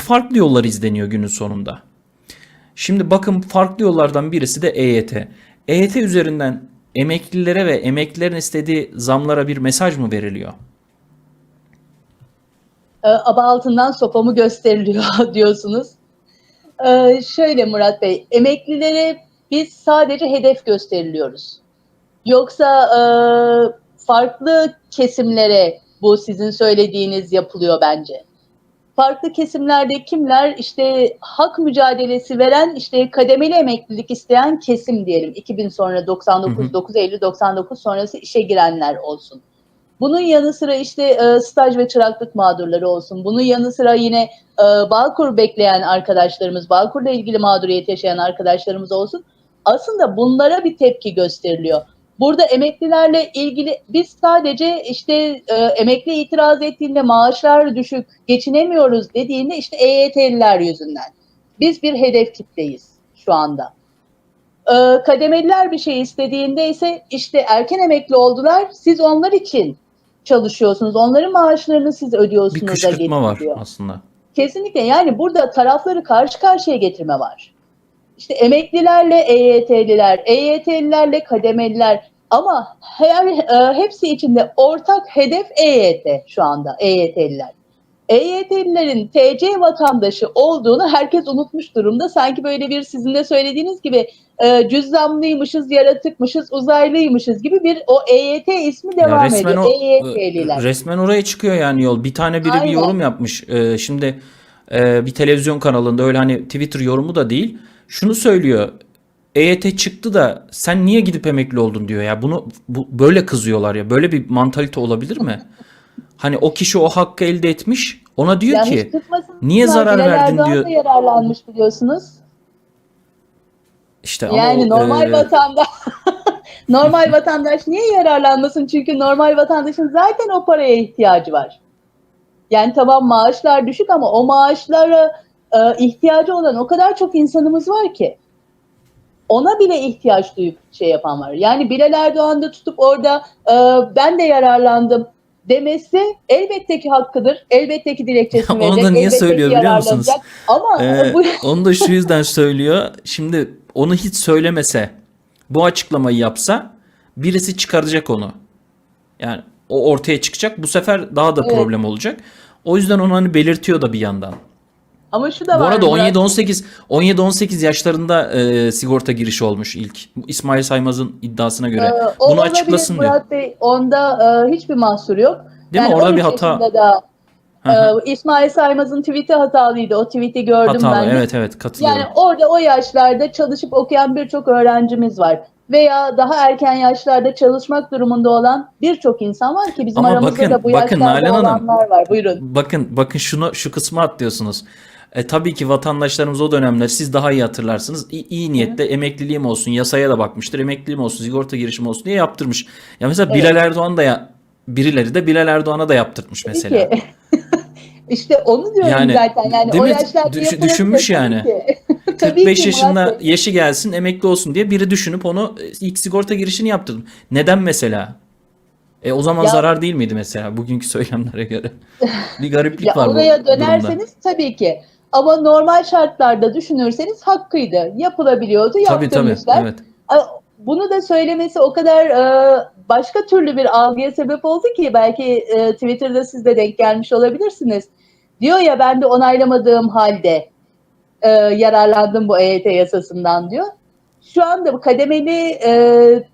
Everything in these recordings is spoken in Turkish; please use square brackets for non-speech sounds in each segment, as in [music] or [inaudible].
farklı yollar izleniyor günün sonunda. Şimdi bakın farklı yollardan birisi de EYT. EYT üzerinden emeklilere ve emeklilerin istediği zamlara bir mesaj mı veriliyor? e, aba altından sopamı gösteriliyor [laughs] diyorsunuz. E, şöyle Murat Bey, emeklilere biz sadece hedef gösteriliyoruz. Yoksa e, farklı kesimlere bu sizin söylediğiniz yapılıyor bence. Farklı kesimlerde kimler işte hak mücadelesi veren işte kademeli emeklilik isteyen kesim diyelim 2000 sonra 99 Hı hı. 9 Eylül 99 sonrası işe girenler olsun. Bunun yanı sıra işte e, staj ve çıraklık mağdurları olsun. Bunun yanı sıra yine e, Bağkur bekleyen arkadaşlarımız, Bağkur'la ilgili mağduriyet yaşayan arkadaşlarımız olsun. Aslında bunlara bir tepki gösteriliyor. Burada emeklilerle ilgili biz sadece işte e, emekli itiraz ettiğinde maaşlar düşük, geçinemiyoruz dediğinde işte EYT'liler yüzünden. Biz bir hedef kitleyiz şu anda. E, kademeliler bir şey istediğinde ise işte erken emekli oldular, siz onlar için çalışıyorsunuz. Onların maaşlarını siz ödüyorsunuz. Bir kışkırtma var aslında. Kesinlikle yani burada tarafları karşı karşıya getirme var. İşte emeklilerle EYT'liler, EYT'lilerle kademeliler ama her, e, hepsi içinde ortak hedef EYT şu anda EYT'liler. EYT'lilerin TC vatandaşı olduğunu herkes unutmuş durumda. Sanki böyle bir sizin de söylediğiniz gibi e, cüzdanlıymışız, yaratıkmışız, uzaylıymışız gibi bir o EYT ismi Ya devam resmen ediyor. o EYT'liler. resmen oraya çıkıyor yani yol. Bir tane biri bir Aynen. yorum yapmış. Ee, şimdi e, bir televizyon kanalında öyle hani Twitter yorumu da değil. Şunu söylüyor. EYT çıktı da sen niye gidip emekli oldun diyor ya. Bunu bu, böyle kızıyorlar ya. Böyle bir mantalite olabilir mi? Hani o kişi o hakkı elde etmiş. Ona diyor Yanlış ki niye zarar verdin diyor. yararlanmış biliyorsunuz. işte ama Yani o, normal e, vatandaş [laughs] normal vatandaş niye yararlanmasın? Çünkü normal vatandaşın zaten o paraya ihtiyacı var. Yani tamam maaşlar düşük ama o maaşlara e, ihtiyacı olan o kadar çok insanımız var ki. Ona bile ihtiyaç duyup şey yapan var. Yani Bilal Erdoğan da tutup orada e, ben de yararlandım demesi elbette ki hakkıdır. Elbette ki dilekçesini [laughs] Onu da verecek. niye söylüyor biliyor musunuz? Ama Ee, [laughs] bu onu da şu yüzden söylüyor. Şimdi onu hiç söylemese, bu açıklamayı yapsa birisi çıkaracak onu. Yani o ortaya çıkacak. Bu sefer daha da Evet. problem olacak. O yüzden onu hani belirtiyor da bir yandan. ama şu da Bu var. arada Murat. 17-18 17-18 yaşlarında e, sigorta girişi olmuş ilk. İsmail Saymaz'ın iddiasına göre. Ee, Bunu açıklasın diyor. Murat Bey. Onda e, hiçbir mahsur yok. Değil mi? Yani Orada 13 bir hata. Da, e, İsmail Saymaz'ın tweet'i hatalıydı. O tweet'i gördüm Hatalı. ben de. Evet evet katılıyorum. Yani orada o yaşlarda çalışıp okuyan birçok öğrencimiz var. Veya daha erken yaşlarda çalışmak durumunda olan birçok insan var ki bizim Ama aramızda bakın- da bu bakın yaşlarda Nalan Hanım. olanlar var. Buyurun. Bakın bakın şunu şu kısmı atlıyorsunuz. E, tabii ki vatandaşlarımız o dönemler siz daha iyi hatırlarsınız. İyi, iyi niyetle emekliliğim olsun, yasaya da bakmıştır. Emekliliğim olsun, sigorta girişim olsun diye yaptırmış. Ya mesela Evet. Bilal Erdoğan da ya birileri de Bilal Erdoğan'a da yaptırtmış mesela. [laughs] İşte onu diyorum Yani, zaten. Yani değil o mi? yaşlarda Düş- düşünmüş tabii yani. ki. [laughs] Tabii 45 ki yaşında yaşı gelsin, emekli olsun diye biri düşünüp onu e, ilk sigorta girişini yaptırdım. Neden mesela? E o zaman Ya- zarar değil miydi mesela bugünkü [laughs] söylemlere göre? Bir gariplik Ya var bu oraya durumda. dönerseniz tabii ki. Ama normal şartlarda düşünürseniz hakkıydı. Yapılabiliyordu, Tabii tabii. yaptırmışlar. Evet. Bunu da söylemesi o kadar e, başka türlü bir algıya sebep oldu ki belki e, Twitter'da siz de denk gelmiş olabilirsiniz. Diyor ya ben de onaylamadığım halde e, yararlandım bu EYT yasasından diyor. Şu anda bu kademeli e,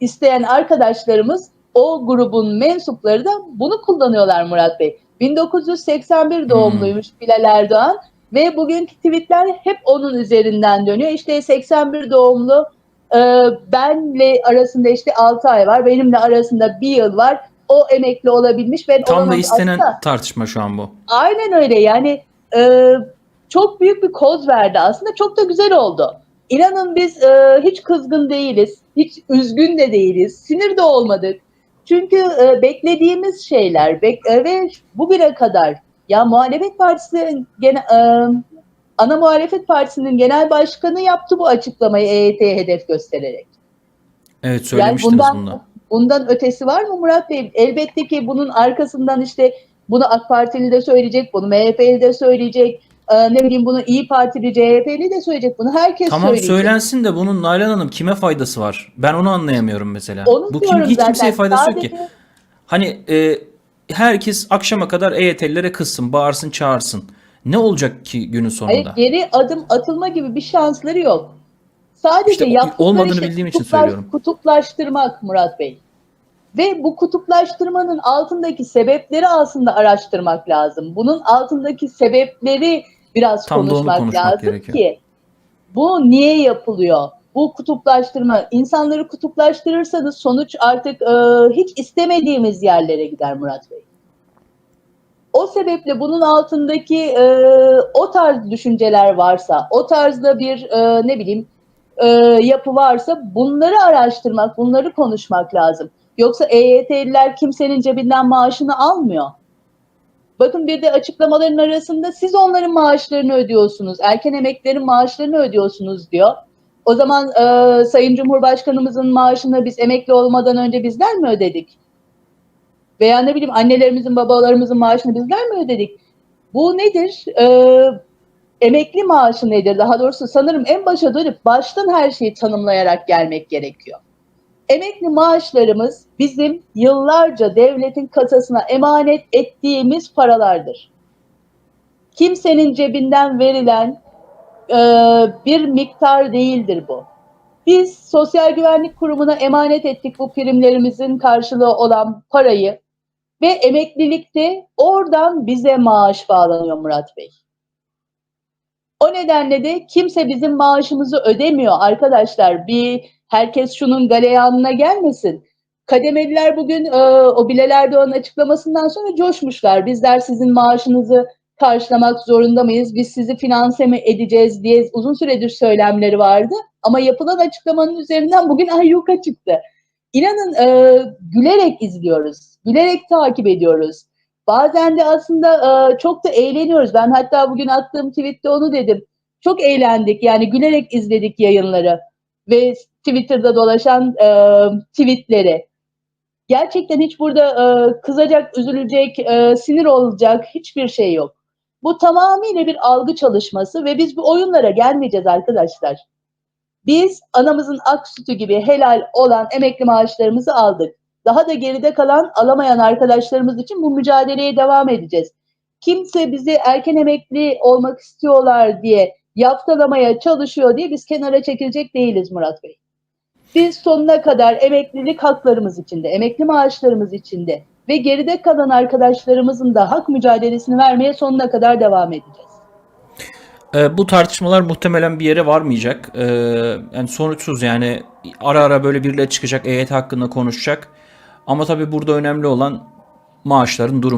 isteyen arkadaşlarımız o grubun mensupları da bunu kullanıyorlar Murat Bey. 1981 doğumluymuş Bilal Erdoğan ve bugünkü tweetler hep onun üzerinden dönüyor. İşte 81 doğumlu e, benle arasında işte 6 ay var, benimle arasında bir yıl var. O emekli olabilmiş, ben Tam da istenen Aslında tartışma şu an bu. Aynen öyle yani e, çok büyük bir koz verdi aslında çok da güzel oldu. İnanın biz e, hiç kızgın değiliz, hiç üzgün de değiliz, sinir de olmadık. Çünkü e, beklediğimiz şeyler bek- e, ve bugüne kadar ya muhalefet partisi gene, e, ana muhalefet partisinin genel başkanı yaptı bu açıklamayı EYT'ye hedef göstererek. Evet söylemiştiniz bundan- bunu. Bundan ötesi var mı Murat Bey? Elbette ki bunun arkasından işte Bunu AK Partili de söyleyecek, bunu MHP'li de söyleyecek, e, ne bileyim bunu İyi Partili, CHP'li de söyleyecek. Bunu herkes Tamam söyleyecek. söylensin de bunun Nalan Hanım kime faydası var? Ben onu anlayamıyorum mesela. Onu Bu kim, hiç zaten. kimseye faydası yok ki. Sadece- Hani e, herkes akşama kadar EYT'lilere kızsın, bağırsın, çağırsın. Ne olacak ki günün sonunda? Hayır, geri adım atılma gibi bir şansları yok. Sadece İşte o- yaptıkları olmadığını şey bildiğim için söylüyorum. Kutuplaştırmak Murat Bey. Ve bu kutuplaştırmanın altındaki sebepleri aslında araştırmak lazım. Bunun altındaki sebepleri biraz Tam da onu konuşmak, konuşmak lazım gerekiyor. ki bu niye yapılıyor? Bu kutuplaştırma, insanları kutuplaştırırsanız sonuç artık e, hiç istemediğimiz yerlere gider Murat Bey. O sebeple bunun altındaki e, o tarz düşünceler varsa, o tarzda bir e, ne bileyim e, yapı varsa bunları araştırmak, bunları konuşmak lazım. Yoksa EYT'liler kimsenin cebinden maaşını almıyor. Bakın bir de açıklamaların arasında siz onların maaşlarını ödüyorsunuz, erken emeklilerin maaşlarını ödüyorsunuz diyor. O zaman e, Sayın Cumhurbaşkanımızın maaşını biz emekli olmadan önce bizler mi ödedik? Veya ne bileyim annelerimizin, babalarımızın maaşını bizler mi ödedik? Bu nedir? Ee, emekli maaşı nedir? Daha doğrusu sanırım en başa dönüp baştan her şeyi tanımlayarak gelmek gerekiyor. Emekli maaşlarımız bizim yıllarca devletin kasasına emanet ettiğimiz paralardır. Kimsenin cebinden verilen e, bir miktar değildir bu. Biz Sosyal Güvenlik Kurumu'na emanet ettik bu primlerimizin karşılığı olan parayı ve emeklilikte oradan bize maaş bağlanıyor Murat Bey. O nedenle de kimse bizim maaşımızı ödemiyor arkadaşlar. Bir herkes şunun galeyanına gelmesin. Kademeliler bugün e, o Bilal Erdoğan'ın açıklamasından sonra coşmuşlar. Bizler sizin maaşınızı karşılamak zorunda mıyız? Biz sizi finanse mi edeceğiz diye uzun süredir söylemleri vardı. Ama yapılan açıklamanın üzerinden bugün [laughs] ayyuka çıktı. İnanın e, gülerek izliyoruz, gülerek takip ediyoruz. Bazen de aslında e, çok da eğleniyoruz. Ben hatta bugün attığım tweette onu dedim. Çok eğlendik yani gülerek izledik yayınları ve Twitter'da dolaşan e, tweetleri. Gerçekten hiç burada e, kızacak, üzülecek, e, sinir olacak hiçbir şey yok. Bu tamamıyla bir algı çalışması ve biz bu oyunlara gelmeyeceğiz arkadaşlar. Biz anamızın ak sütü gibi helal olan emekli maaşlarımızı aldık. Daha da geride kalan alamayan arkadaşlarımız için bu mücadeleye devam edeceğiz. Kimse bizi erken emekli olmak istiyorlar diye yaftalamaya çalışıyor diye biz kenara çekilecek değiliz Murat Bey. Biz sonuna kadar emeklilik haklarımız içinde, emekli maaşlarımız içinde ve geride kalan arkadaşlarımızın da hak mücadelesini vermeye sonuna kadar devam edeceğiz. E, bu tartışmalar muhtemelen bir yere varmayacak. E, yani sonuçsuz yani ara ara böyle birileri çıkacak EYT hakkında konuşacak. Ama tabii burada önemli olan maaşların durumu.